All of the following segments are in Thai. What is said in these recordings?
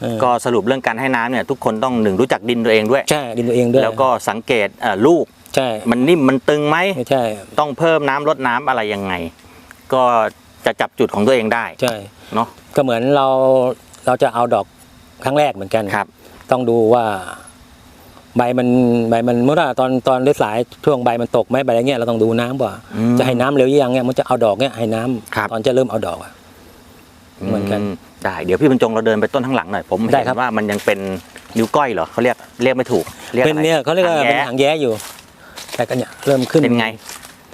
เออก็สรุปเรื่องการให้น้ำเนี่ยทุกคนต้องหนึ่งรู้จักดินตัวเองด้วย ใช่ดินตัวเองด้วยแล้วก็สังเกตเอ่อลูกใช่มันนิ่มมันตึงไหมไม่ใช่ต้องเพิ่มน้ำลดน้ำอะไรยังไง ก็จะจับจุดของตัวเองได้ใช่เนาะก็เหมือนเราเราจะเอาดอกครั้งแรกเหมือนกันครับ ต้องดูว่าใบมันใบมันเมื่อว่าตอนตอนสายๆช่วงใบมันตกไหมใบอะไรเงี้ยเราต้องดูน้ำว่าอืมจะให้น้ำเร็วยังเนี่ยมันจะเอาดอกเนี่ยให้น้ำครับตอนจะเริ่มเอาดอกอะ เหมือนกัน ได้ เดี๋ยวพี่บรรจงเราเดินไปต้นข้างหลังหน่อย ผมได้เห็ครับนว่ามันยังเป็นนิ้วก้อยเหรอเขาเรียกเรียกไม่ถูกเรียกเป็นอะไรเนี่ยเขาเรียกว่าหางเป็นแย้หางแย้อยู่ แต่ก็เนี่ยเริ่มขึ้นเป็นไง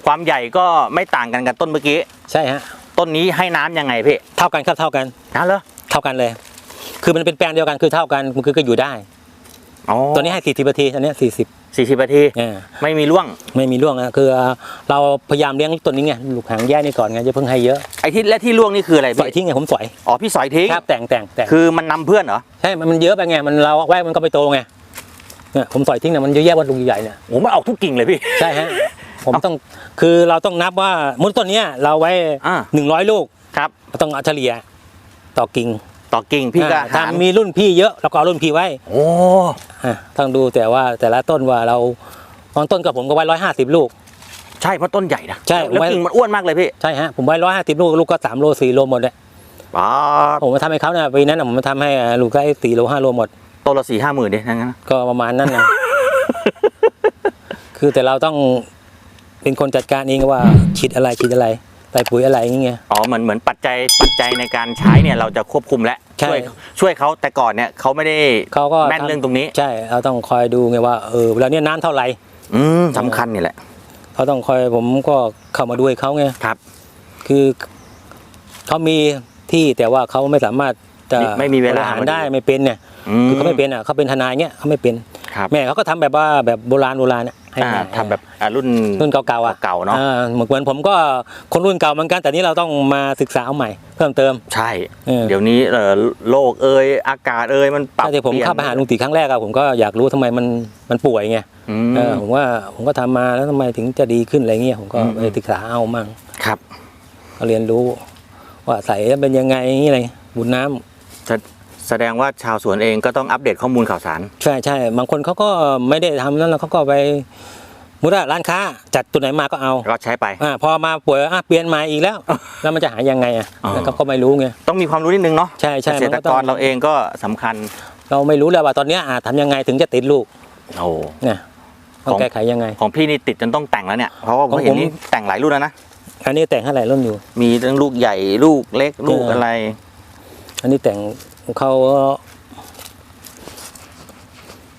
ความใหญ่ก็ไม่ต่างกันกับต้นเมื่อกี้ ใช่ฮะต้นนี้ให้น้ำยังไงพี่เท่ากันครับเท่ากันนะเหรอเท่ากันเลย คือมันเป็นแปลงเดียวกันคือเท่ากันมันคือก็อยู่ได้ อ๋อตัวนี้ให้สี่สิบนาทีอันเนี้สี่สิบ สี่สิบนาทีไม่มีร่วง ไม่มีร่วงนะคือเราพยายามเลี้ยงตัวนี้ไงลูกหางแย้นี่ก่อนไงจะเพิ่งให้เยอะไอ้ที่และที่ร่วงนี่คืออะไรสอยพี่ทิ้งไงผมสอยอ๋อพี่สอยทิ้งครับแต่งแต่งแต่งคือมันนำเพื่อนเหรอใช่มันมันเยอะไปไงมันเราไว้มันก็ไม่โตไงเนี่ยผมสอยทิ้งเนี่ยมันเยอะแยะว่าลูกใหญ่เนี่ย โอ้มันออกทุกกิ่งเลยพี่ ใช่ฮะ ผมต้องคือเราต้องนับว่ามุดต้นเนี้ยเราไว้อ่าหนึ่งร้อยลูกครับต้องเอาเฉลี่ยต่อกิ่ง ต่อกิ่งพี่ก็อ่าถ้าหารมีรุ่นพี่เยอะเราก็เอารุ่นพี่ไว้ โอ้อะต้องดูแต่ว่าแต่ละต้นว่าเราบางต้นกับผมก็ไว้ร้อยห้าสิบลูก ใช่เพราะต้นใหญ่นะใช่แล้วไว้กิ่งมันอ้วนมากเลยพี่ใช่ฮะผมไว้ร้อยห้าสิบลูกลูกก็สามโลสี่โลหมดเลยป๊าบผมมาทำให้เขาเนี่ยปีนั้นนะผมมาทำให้ลูกก็สี่โลห้าโลหมดต้นละสี่ห้าหมื่นดิทั้งนั้นนะก็ประมาณนั้นนะคือแต่เราต้องเป็นคนจัดการเองว่าฉีดอะไรฉีดอะไรใส่ปุ๋ยอะไรอย่างเงี้ย อ๋อเหมือนเหมือนปัจจัยปัจจัยในการใช้เนี่ยเราจะควบคุมแล้วใช่ ช่วยช่วยเขาแต่ก่อนเนี่ยเขาไม่ได้เขาก็แม่นทำเรื่องตรงนี้ใช่เราต้องคอยดูไงว่าเออเวลาเนี้ยน้ำเท่าไหร่อืมสำคัญนี่แหละเขาต้องคอยผมก็เข้ามาดูให้เขาไงครับคือเขามีที่แต่ว่าเขาไม่สามารถจะไม่มีเวลาบริหารได้ไม่เป็นเนี่ยอืคือเขาไม่เป็นอะเขาเป็นทนายเงี้ยเขาไม่เป็น ครับ แม่เขาก็ทำแบบว่าแบบโบราณโบราณอะ ให้อ่าแม่ทำแบบอ่ารุ่นรุ่นเก่าๆอะเก่าๆเนาะอ่เหมือนเหมือนผมก็คนรุ่นเก่าเหมือนกัน แต่นี้เราต้องมาศึกษาเอาใหม่ เพิ่มเติมใช่เออเดี๋ยวนี้เอ่อโลกเอยอากาศเอยมันปรับถ้าที่ผมปลี่ยนเข้าไปหาลุงตีครั้งแรกอะผมก็อยากรู้ทำไมมันมันป่วยไงอืมเออผมว่าผมก็ทำมาแล้วทำไมถึงจะดีขึ้นอะไรเงี้ยผมก็อืมไปศึกษาเอามั่งครับ ก็เรียนรู้ว่าใส่แล้วเป็นยังไงนี่อะไรบุญน้ำ แสแสดงว่าชาวสวนเองก็ต้องอัปเดตข้อมูลข่าวสาร ใช่ใช่บางคนเขาก็ไม่ได้ทำนั้นแล้วเขาก็ไปมุดว่าร้านค้าจัดตัวไหนมาก็เอาก็ใช้ไปอ่าพอมาป่วยอะเปลี่ยนใหม่อีกแล้ว แล้วมันจะหายังไงอะอ๋อ แล้วเขาก็ไม่รู้ไงต้องมีความรู้นิดนึงเนาะใช่ใช่เกษมันตรก็กต้องรเราเองก็สำคัญเราไม่รู้เลยว่าตอนเนี้ยอะทำยังไงถึงจะติดลูกโอ้เนี่ยต้องของแก้ไขยังไง ของพี่นี่ติดจนต้องแต่งแล้วเนี่ยเพราะว่าผขอมงเห็นผมนี่แต่งหลายรุ่นแล้วนะอันนี้แต่งให้หลายรุ่นอยู่ มีทั้งลูกใหญ่ลูกเล็กลูกเอออ อะไร อันนี้แต่งของ เขา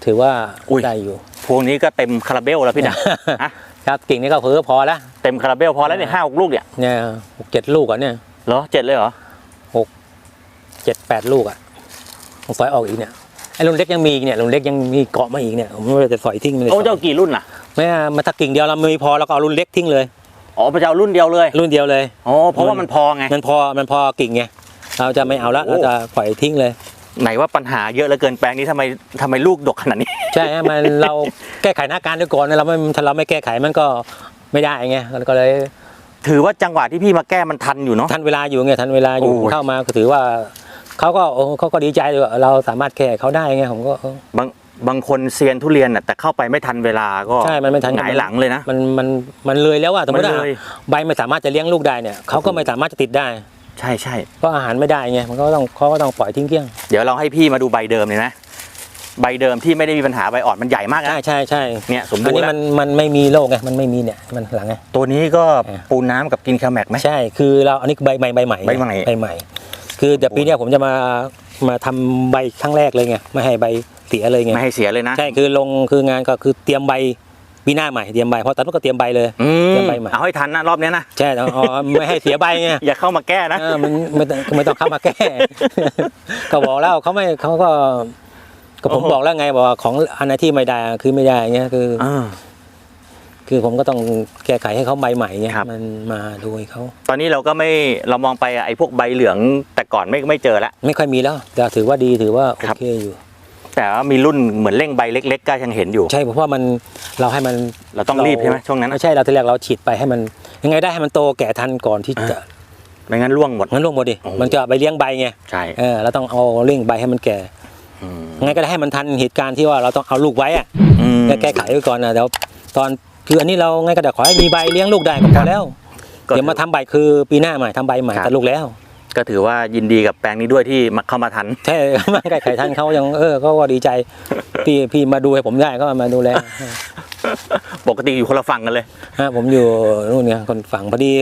ถือว่าอุ้ยได้อยู่พวงนี้ก็เต็มคาราเบลแล้วพี่นะฮะครับกิ่งนี้ก็เพิ่พอแล้วเต็มคาราเบลพอแล้วเนี่ยห้าหกลูกเนี่ยเนี่ยหกเจ็ดลูกอะเนี่ยเหรอเจ็ดเลยเหรอเจ็ดแปดลูกอะผมสอยออกอีกเนี่ยไอ้รุ่นเล็กยังมีอีกเนี่ยรุ่นเล็กยังมีเกาะมาอีกเนี่ยผมไม่ได้จะสอยทิ้งเลยโอ้เจ้ากี่รุ่นล่ะไม่อะมาถ้ากิ่งเดียวเราไม่พอเราก็เอารุ่นเล็กทิ้งเลยอ๋อพระเจ้ารุ่นเดียวเลย รุ่นเดียวเลยอ๋อเพราะว่ามันพอไงมันพอมันพอกิ่งไง เราจะไม่เอาละโอ้เราจะปล่อยทิ้งเลย ไหนว่าปัญหาเยอะเหลือเกินแปลงนี้ทำไมทำไมลูกดกขนาดนี้ ใช่ฮะมันเราแก้ไขหน้าการด้วยก่อนเราไม่ถ้าเราไม่แก้ไขมันก็ไม่ได้ไงก็เลย ถือว่าจังหวะที่พี่มาแก้มันทันอยู่เนาะทันเวลาอยู่ไงทันเวลาอยู่โอ้ย เข้ามาก็ถือว่าเขาก็โอ้เขาก็ดีใจเลยว่าเราสามารถแก้เขาได้ไงผมก็เออบางบางคนเซียนทุเรียนน่ะแต่เข้าไปไม่ทันเวลาก็ใช่มันไม่ทัน หงายหลังเลยนะ มันมันมันเลยแล้วว่าสมมติว่ามันเลย ใบไม่สามารถจะเลี้ยงลูกได้เนี่ยเขาก็ไม่สามารถจะติดได้ ใช่ใช่เพราะอาหารไม่ได้ไงมันก็ต้องเขาก็ต้องปล่อยทิ้งเกลี้ยงเดี๋ยวเราให้พี่มาดูใบเดิมเลยนะ ใบเดิมที่ไม่ได้มีปัญหาใบอ่อนมันใหญ่มากใช่นะใช่ใช่เนี่ยสมอันบูรนี้ณ์แล้มัวนมันไม่มีโรคไงมันไม่มีเนี่ยมันหลังไง ตัวนี้ก็เออปูน้ำกับกินคาแมกไหม ใช่คือเราอันนี้ใบใหม่ใบใหม่ใบใหม่ ใบใหม่ คือเดี๋ยวปีเนี้ยผมจะมามาทำใบครั้งแรกเลยไงไม่ให้ใบเสียเลยไงไม่ให้เสียเลยนะ ใช่คือลงคืองานก็คือเตรียมใบ ปีหน้าใหม่เตรียมใบเพราะตอนนั้นก็เตรียมใบเลยอืเตรีมยมใบใหม่เอาให้ทันนะรอบเนี้ยนะ ใช่อ๋อไม่ให้เสียใบไงอย่าเข้ามาแก้นะ เออมันไม่ต้องไม่ต้องเข้ามาแก้ ก็บอกแล้วเขาไม่เขาก็ก็ผมโอ้โห บอกแล้วไงบอกว่าของอันไหนที่ไม่ได้คือไม่ได้เงี้ยคือ อ่า คือผมก็ต้องแก้ไขให้เขาใบใหม่เงี้ยครับ มันมาดูให้เขาตอนนี้เราก็ไม่เรามองไปอะไอ้พวกใบเหลืองแต่ก่อนไม่ไม่เจอละ ไม่ค่อยมีแล้วแต่ถือว่าดีถือว่าโอครับ เคอยู่ แต่ว่ามีรุ่นเหมือนเร่งใบเล็กๆก็ยังเห็นอยู่ ใช่เพราะว่ามันเราให้มันเราต้องรีบใช่ไหมช่วงนั้นไม่ใช่เราทีแรกเราฉีดไปให้มัน ยังไงได้ให้มันโตแก่ทันก่อนที่อ่าจะไม่งั้นร่วงหมดงั้นร่วงหมดดิโอ้มันจะไปเลี้ยงใบไงใช่เออเราต้องเอาเร่งใบให้มันแก่อืมงั้นก็ได้ให้มันทันเหตุการณ์ที่ว่าเราต้องเอาลูกไว้อะอืมแก้ไขไว้ก่อนนะเดี๋ยวตอนคืออันนี้เราไงก็ได้ขอให้มีใบเลี้ยงลูกได้ก็พอแล้วก็เดี๋ยวมาทำใบคือปีหน้าใหม่ทำใบใหม่ครับตัดลูกแล้ว ก็ถือว่ายินดีกับแปลงนี้ด้วยที่มาเข้ามาทันใช่ไม่ไก่ไข่ท่านเขายังเออเขาก็ดีใจพี่พี่มาดูให้ผมได้ก็มาดูแลปกติอยู่คนละฝั่งกันเลยฮะผมอยู่นู่นเนี่ยคนฝั่งพอดี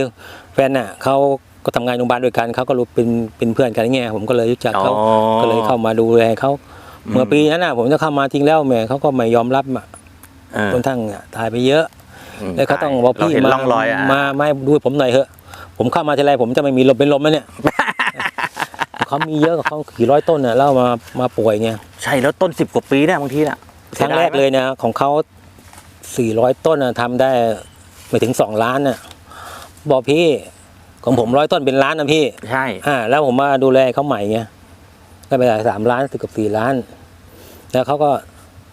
แฟนน่ะเขาก็ทำงานโรงพยาบาลด้วยกันเขาก็รู้เป็นเป็นเพื่อนกันอย่างเงี้ยผมก็เลยรู้จักเขาอ๋อก็เลยเข้ามาดูแลเขาอืมเมื่อปีนั้นน่ะผมจะเข้ามาจริงแล้วแหม่เขาก็ไม่ยอมรับอะเออจนทั้งอะตายไปเยอะมแล้วเขาต้องบอกเราพี่เห็นมาร่องรอยอะมาไม่ดูให้ผมหน่อยเถอะผมเข้ามาทีไรผมจะไม่มีลมเป็นลมแล้วเนี่ย เขามีเยอะกับเขากี่ร้อยต้นน่ะแล้วมามาป่วยไงใช่แล้วต้นสิบกว่าปีเนี่ยบางทีน่ะครั้งแรกเลยนะของเขาสี่ร้อยต้นน่ะทำได้ไม่ถึงสองล้านน่ะบอกพี่ของผมร้อยต้นเป็นล้านนะพี่ ใช่ อ่าแล้วผมมาดูแลเขาใหม่ไงก็ไปได้สามล้านถึงกับสี่ล้าน แล้วเขาก็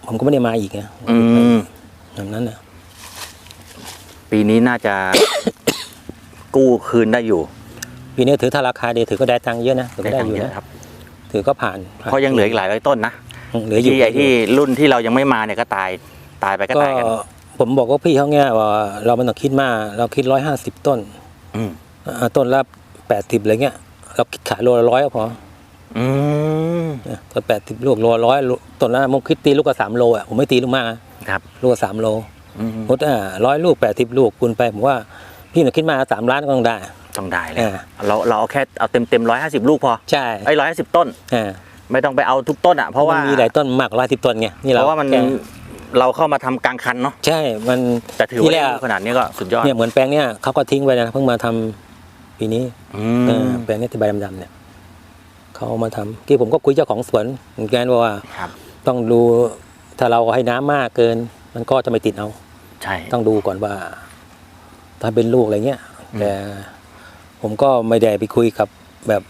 ผมก็ไม่ได้มาอีกไงอืมแบบนั้นนะปีนี้น่าจะ กู้คืนได้อยู่ ปีนี้ถือถ้าราคาดีถือก็ได้ตังค์เยอะนะถือก็ได้ตังอยู่ค์เยนะอะครับ ถือก็ผ่านผ่นเพราะยังเหลืออีกหลายร้อยต้นนะเหลืออยู่ที่ไอ้ที่รุ่นที่เรายังไม่มาเนี่ยก็ตายตายไปก็ก็ตายกันผมบอกว่าพี่เขาเงี้ยว่าเราไม่ต้องคิดมากเราคิดร้อยห้าสิบต้นอืมอ่าต้นละแปดสิบอะไรเงี้ย เราคิดขายโลละร้อยก็พออืมเนี่ยต้นแปดสิบลูกโลละร้อยต้นละผมคิดตีลูกก็สามโลอะผมไม่ตีลูกมากนะครับลูกก็สามโลอืมมดอ่าร้อยลูกแปดสิบลูกคูณไปผมว่าพี่หนูคิดมากสามล้านก็ต้องได้ ต้องได้เลยอ่าเราเราเอาแค่เอาเต็มเต็มร้อยห้าสิบลูกพอใช่ไอ้ร้อยห้าสิบต้นอ่าไม่ต้องไปเอาทุกต้นอะเพราะว่านมีหลายต้นมากร้อยสิบต้นไงนี่เพเราราะว่ามันแค่เราเข้ามาทำกลางคันเนาะใช่มัน แต่ถือที่ว่าแรก ได้ขนาดนี้ก็สุดยอดเนี่ยเหมือนแปลงเนี่ยเขาก็ทิ้งไปนะเพิ่งมาทำปีนี้อืเอมอแปลงเนี้ที่ใบดำๆเนี่ยเขาเอามาทำที่ผมก็คุยเจ้าของสวนเหมือนกันว่า ครับ ต้องดูถ้าเราให้น้ำมากเกิน มันก็จะไม่ติดเอา ใช่ ต้องดูก่อนว่า ถ้าเป็นลูกอะไรเงี้ยอืมแต่ ผมก็ไม่ได้ไปคุยกับแบบ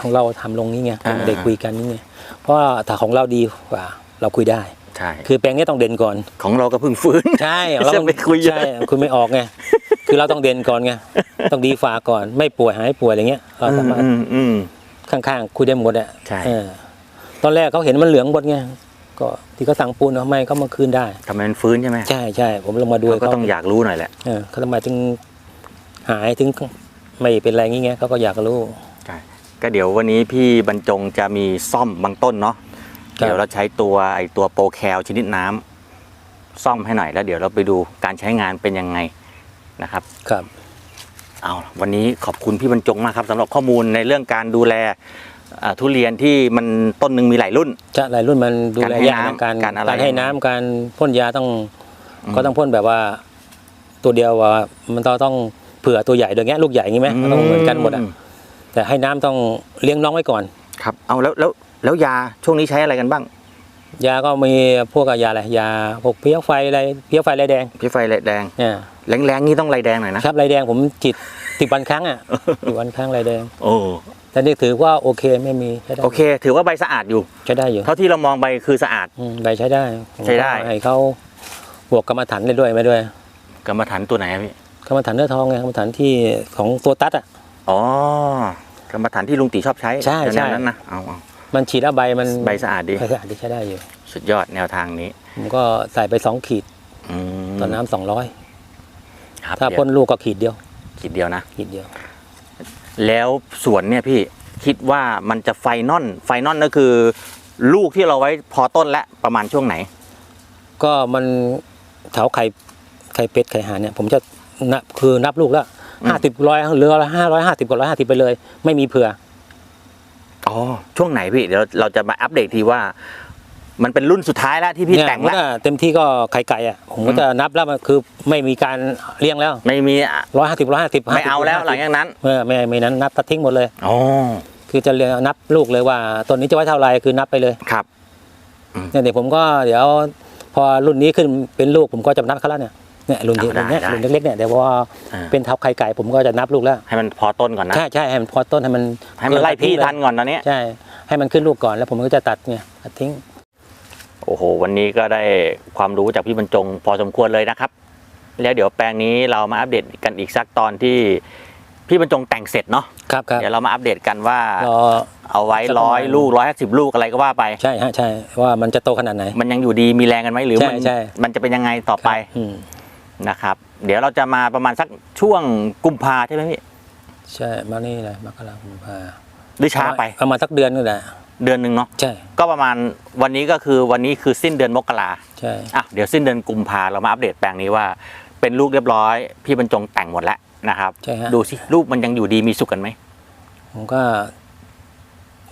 ของเราทำลงนี้ไงไม่ได้คุยกันนี่ไงเพราะว่าถ้าของเราดีกว่า เราคุยได้ใช่คือแปลงเนี้ยต้องเด่นก่อน ของเราก็เพิ่งฟื้นใช่เราต้องจะไปคุยเยอะใช่คุยไม่ออกไงคือเราต้องเด่นก่อนไงต้องดีฝ่าก่อน ไม่ป่วยหายป่วยอะไรเงี้ยเราสามารถอืมอืมข้างๆคุยได้หมดอะใช่เออตอนแรกเขาเห็นมันเหลืองหมดไงก็ที่เขาสั่งปูนทำไมเขามาคืนได้ทำไมมันฟื้นใช่ไหมใช่ใช่ผมลงมาดูเราก็เขาต้องอยากรู้หน่อยแหละเออเขาทำไมถึงหายถึง ไม่เป็นไรงี้ไงเขาก็อยากรู้ใช่ก็เดี๋ยววันนี้พี่บรรจงจะมีซ่อมบางต้นเนาะครับ เดี๋ยวเราใช้ตัวไอตัวโปรแคลชนิดน้ำซ่อมให้หน่อยแล้วเดี๋ยวเราไปดูการใช้งานเป็นยังไงนะครับ ครับ เอาวันนี้ขอบคุณพี่บรรจงมากครับสำหรับข้อมูลในเรื่องการดูแลอ่าทุเรียนที่มันต้นหนึ่งมีหลายรุ่น จะหลายรุ่นมันดูแลการให้ยากนะน้ำการการอะไร การให้น้ำการพ่นยาต้องอืมก็ต้องพ่นแบบว่า ตัวเดียวว่ามันต้องต้องเผื่อตัวใหญ่โดยเงี้ยลูกใหญ่งี้ไหมมันต้องเหมือนกันหมดอะแต่ให้น้ำต้องเลี้ยงน้องไว้ก่อน ครับ เอาแล้วแล้วแล้วยาช่วงนี้ใช้อะไรกันบ้าง ยาก็มีพวกยาอะไรยาพวกเพี้ยไฟอะไรเพี้ยไฟลายแดงพี่ไฟแดงเนี่ยแรงๆนี่ต้องลายแดงหน่อยนะครับลายแดงผมจิตสิบวันครั้งอะสิบวันครั้งลายแดง โอ้แต่นี่ถือว่าโอเคไม่มีใช้ได้โอเค ถือว่าใบสะอาดอยู่ใช้ได้อยู่เท่าที่เรามองใบคือสะอาดอืมใบใช้ได้ใช้ได้ผมก็ให้เขาบวกกรรมฐานได้ด้วยไหมด้วย กรรมฐานตัวไหนอะพี่ กรรมฐานเนื้อทองไงกรรมฐานที่ของโซตัสอะอ๋อกรรมฐานที่ลุงตีชอบใช้ใช่ใช่แนวนั้นนะเอาเอามันฉีดแล้วใบมันใบสะอาดดีใบสะอาดที่ใช้ได้อยู่ สุดยอดแนวทางนี้ผมก็ใส่ไปสองขีดอืมต่อน้ำสองร้อยครับถ้าเดี๋ยวพ่นลูกก็ขีดเดียว ขีดเดียวนะขีดเดียว แล้วสวนเนี่ยพี่คิดว่ามันจะไฟนอลไฟนอลก็คือ ลูกที่เราไว้พอต้นและประมาณช่วงไหน ก็มันแถวไข่ไข่เป็ดไข่ห่านเนี่ย ผมจะ นับคือนับลูกแล้วอืมห้าสิบร้อยเหลือห้าร้อยห้าสิบกับร้อยห้าสิบไปเลย ไม่มีเผื่ออ๋อช่วงไหนพี่เดี๋ยวเราจะมาอัปเดตทีว่า มันเป็นรุ่นสุดท้ายแล้วที่พี่เนี่ยแต่งผมแล้วว่าเต็มที่ก็ไข่ไก่อะผมก็จะนับแล้วมันคือไม่มีการเลี้ยงแล้ว ไม่มีอะร้อยห้าสิบร้อยห้าสิบไม่เอาแล้วหลังจากนั้นเออไม่ไม่นั้นนับตัดทิ้งหมดเลยอ๋อคือจะเรียงนับลูกเลยว่าต้นนี้จะไว้เท่าไรคือนับไปเลยครับเนี่ยเดี๋ยวผมก็เดี๋ยวพอรุ่นนี้ขึ้นเป็นลูกผมก็จะนับเขาแล้วเนี่ย เนี่ยรุ่นที่เอาได้รุ่นเนี้ยได้รุ่นเล็กๆเนี่ยเดี๋ยวพออ่าเป็นทับไข่ไก่ผมก็จะนับลูกแล้ว ให้มันพอต้นก่อนนะ ใช่ใช่ให้มันพอต้นให้มันให้มันไล่พี่เกิทันก่อนตอนนี้ใช่ให้มันขึ้นลูกก่อนแล้วผมก็จะตัดเนี่ยตัดทิ้ง โอ้โห วันนี้ก็ได้ความรู้จากพี่บรรจงพอสมควรเลยนะครับ แล้วเดี๋ยวแปลงนี้เรามาอัปเดตกันอีกสักตอนที่พี่บรรจงแต่งเสร็จเนาะครับครับเดี๋ยวเรามาอัปเดตกันว่ารอเอาไว้จะประมาณร้อยลูกร้อยห้าสิบลูกอะไรก็ว่าไป ใช่ฮะใช่ว่ามันจะโตขนาดไหน มันยังอยู่ดีมีแรงกันไหมหรือใช่มันใช่มันจะเป็นยังไงต่อไปอืม นะครับ เดี๋ยวเราจะมาประมาณสักช่วงกุมภาใช่ไหมพี่ใช่มานี่เลยมกราคมพาหรือช้าไปประมาณสักเดือนนี่แหละเดือนหนึ่งเนาะใช่ ก็ประมาณวันนี้ก็คือวันนี้คือสิ้นเดือนมกราใช่อะเดี๋ยวสิ้นเดือนกุมภาเรามาอัปเดตแปลงนี้ว่า เป็นลูกเรียบร้อย พี่บรรจงแต่งหมดแล้วนะครับใช่ฮะดูสิลูกมันยังอยู่ดีมีสุขกันไหมผมก็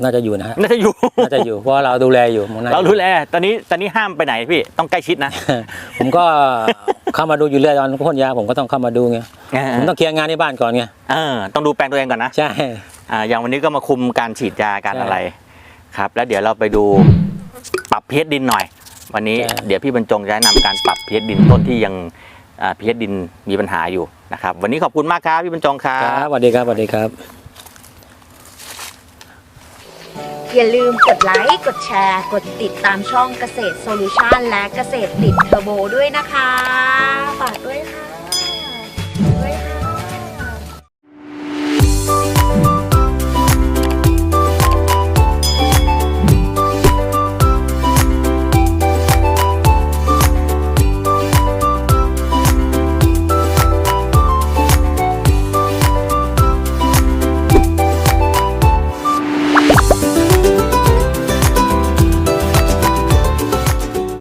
น่าจะอยู่นะฮะน่าจะอยู่ น่าจะอยู่เพราะเราดูแลอยู่ผมน่เรารู้แลตอนนี้ตอนนี้ห้ามไปไหนพี่ต้องใกล้ชิดนะ ผมก็ เข้ามาดูอยู่เรื่อยตอนพ่นยาผมก็ต้องเข้ามาดูไงผมต้องเคลียร์งานที่บ้านก่อนไงเออต้องดูแปลงตัวเองก่อนนะใช่อ่าอย่างวันนี้ก็มาคุมการฉีดยาการใช่อะไรครับ แล้วเดี๋ยวเราไปดูปรับพีชดินหน่อย วันนี้ใช่เดี๋ยวพี่บรรจงจะแนะนำการปรับพีชดินต้นที่ยังพีชดินมีปัญหาอยู่นะครับ วันนี้ขอบคุณมากครับพี่บรรจงครัครับบสวัสดีครับสวัสดีครับ อย่าลืมกดไลค์ กดแชร์ กดติดตามช่องเกษตรโซลูชันและเกษตรติดเทอร์โบด้วยนะคะ ฝากด้วยค่ะด้วยค่ะ